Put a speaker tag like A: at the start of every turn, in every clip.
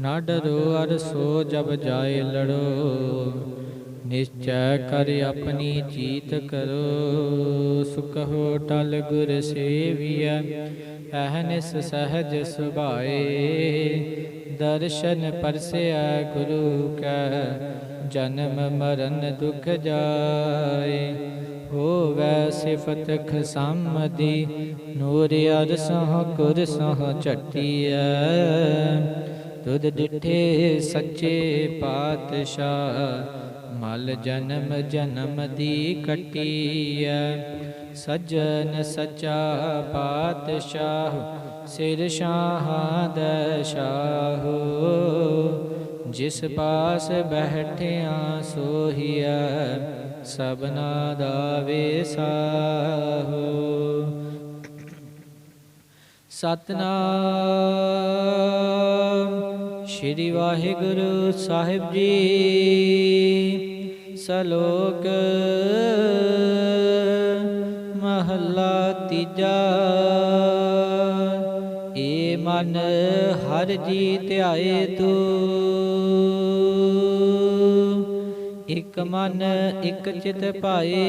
A: ਨਾ ਡਰੋ, ਅਰਸੋ ਜਬ ਜਾਏ ਲੜੋ। ਨਿਸ਼ਚੈ ਕਰ ਆਪਣੀ ਜੀਤ ਕਰੋ। ਸੁਖੋ ਟਲ ਗੁਰ ਸੇਵੀਐ, ਅਹਨਿਸ ਸਹਜ ਸੁਭਾਏ। ਦਰਸ਼ਨ ਪਰਸਿਆ ਗੁਰੂ ਕੈ, ਜਨਮ ਮਰਨ ਦੁਖ ਜਾਏ। ਹੋਵੈ ਸਿਫਤ ਖਸਮਦੀ, ਨੂਰ ਅਰਸਹ ਕੁਰ ਸਹ ਝਟੀਐ। ਤੁਧ ਡਿਠੇ ਸੱਚੇ ਪਾਤਸ਼ਾਹ, ਮਲ ਜਨਮ ਜਨਮ ਦੀ ਕਟੀਐ ਸਜਣ ਸਚਾ ਪਾਤਸ਼ਾਹ, ਸਿਰ ਸ਼ਾਹਾਂ ਦਾ ਸ਼ਾਹੋ। ਜਿਸ ਪਾਸ ਬੈਠਿਆ ਸੋਹੀਐ ਸਬਨਾ ਦਾ ਵੇਸਾਹੋ। ਸਤਨਾਮ। ਸ਼੍ਰੀ ਵਾਹਿਗੁਰੂ ਸਾਹਿਬ ਜੀ, ਸਲੋਕ ਮਹੱਲਾ ਤੀਜਾ। ਏ ਮਨ ਹਰ ਜੀ ਧਿਆਏ ਤੂੰ। ਇਕ ਮਨ ਇਕ ਚਿਤ ਪਾਏ।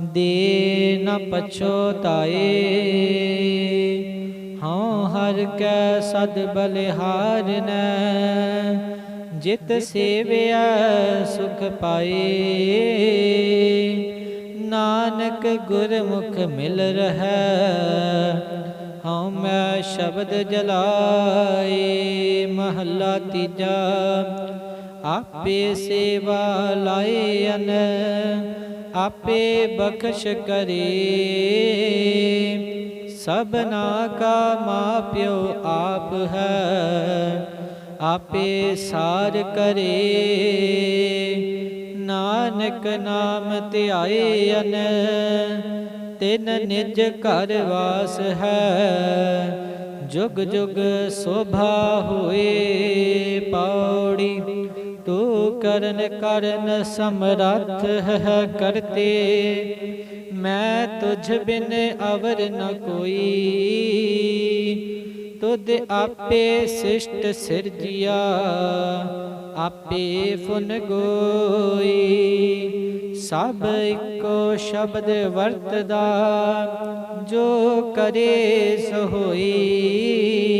A: ਦੇ ਨ ਪਛੋਤਾਏ ਹਉ ਹਰ ਕੈ ਸਦ ਬਲਿਹਾਰਨੈ ਜਿਤ ਸੇਵਿਆ ਸੁਖ ਪਾਏ। ਨਾਨਕ ਗੁਰਮੁਖ ਮਿਲ ਰਹੈ, ਹਉ ਮੈਂ ਸ਼ਬਦ ਜਲਾਏ। ਮਹੱਲਾ ਤੀਜਾ, ਆਪੇ ਸੇਵਾ ਲਾਏ ਅਨ। ਆਪੇ ਬਖਸ਼ ਕਰੇ। ਸਭਨਾ ਕਾ ਮਾਪਿਓ ਆਪ ਹੈ, ਆਪੇ ਸਾਰ ਕਰੇ। ਨਾਨਕ ਨਾਮ ਧਿਆਏ ਅਨ ਤਿਨ ਨਿਜ ਘਰ ਵਾਸ ਹੈ। ਜੁਗ ਜੁਗ ਸੋਭਾ ਹੋਏ ਪੌੜੀ ਤੂੰ ਕਰਨ ਕਰਨ ਸਮਰੱਥ ਹੈ ਕਰਤੇ। ਮੈਂ ਤੁਝ ਬਿਨ ਅਵਰ ਨ ਕੋਈ। ਤੁਧ ਆਪੇ ਸਿਸ਼ਟ ਸਿਰਜਿਆ, ਆਪੇ ਫੁਨ ਗੋਈ। ਸਭ ਇੱਕੋ ਸ਼ਬਦ ਵਰਤਦਾ, ਜੋ ਕਰੇ ਸੋ ਹੋਈ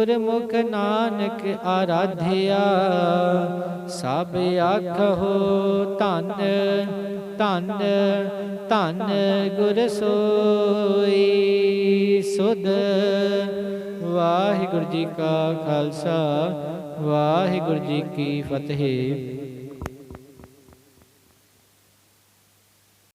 A: ਗੁਰਮੁਖ ਨਾਨਕ ਆਰਾਧਿਆ, ਸਭ ਆਖੋ ਧੰਨ ਧੰਨ ਧੰਨ ਗੁਰ ਸੋਈ। ਸੁਧ ਵਾਹਿਗੁਰੂ ਜੀ ਕਾ ਖਾਲਸਾ, ਵਾਹਿਗੁਰੂ ਜੀ ਕੀ ਫਤਿਹ।